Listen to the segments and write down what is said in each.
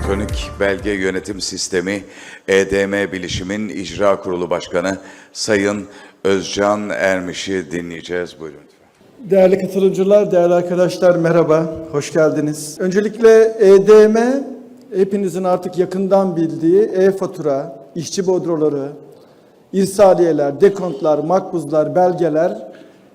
Elektronik Belge Yönetim Sistemi EDM Bilişim'in İcra Kurulu Başkanı Sayın Özcan Ermiş'i dinleyeceğiz. Buyurun. Değerli katılımcılar, değerli arkadaşlar merhaba, hoş geldiniz. Öncelikle EDM, hepinizin artık yakından bildiği e-fatura, işçi bodroları, irsaliyeler, dekontlar, makbuzlar, belgeler,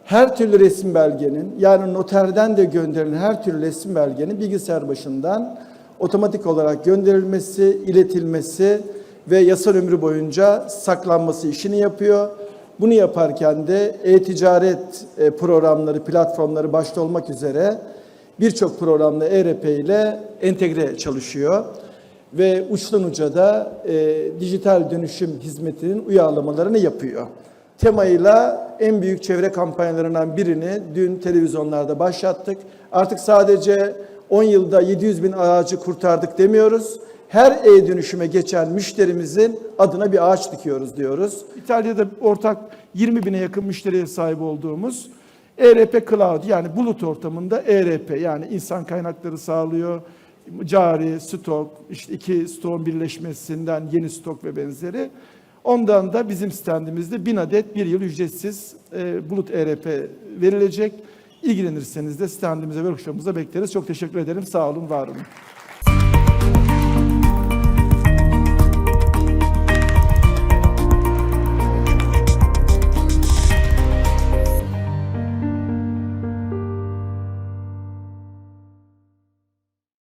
her türlü resim belgenin, yani noterden de gönderilen her türlü resim belgenin bilgisayar başından otomatik olarak gönderilmesi, iletilmesi ve yasal ömrü boyunca saklanması işini yapıyor. Bunu yaparken de e-ticaret e, programları, platformları başta olmak üzere birçok programla ERP ile entegre çalışıyor. Ve uçtan uca da e, dijital dönüşüm hizmetinin uyarlamalarını yapıyor. Temayla en büyük çevre kampanyalarından birini dün televizyonlarda başlattık. Artık sadece 10 yılda 700 bin ağacı kurtardık demiyoruz. Her e-dönüşüme geçen müşterimizin adına bir ağaç dikiyoruz diyoruz. İtalya'da ortak 20 bine yakın müşteriye sahip olduğumuz ERP Cloud yani bulut ortamında ERP yani insan kaynakları sağlıyor, cari, stok, işte iki stokun birleşmesinden yeni stok ve benzeri. Ondan da bizim standimizde 1000 adet bir yıl ücretsiz e, bulut ERP verilecek. İlgilenirseniz de standimize ve workshop'umuza bekleriz. Çok teşekkür ederim. Sağ olun, var olun.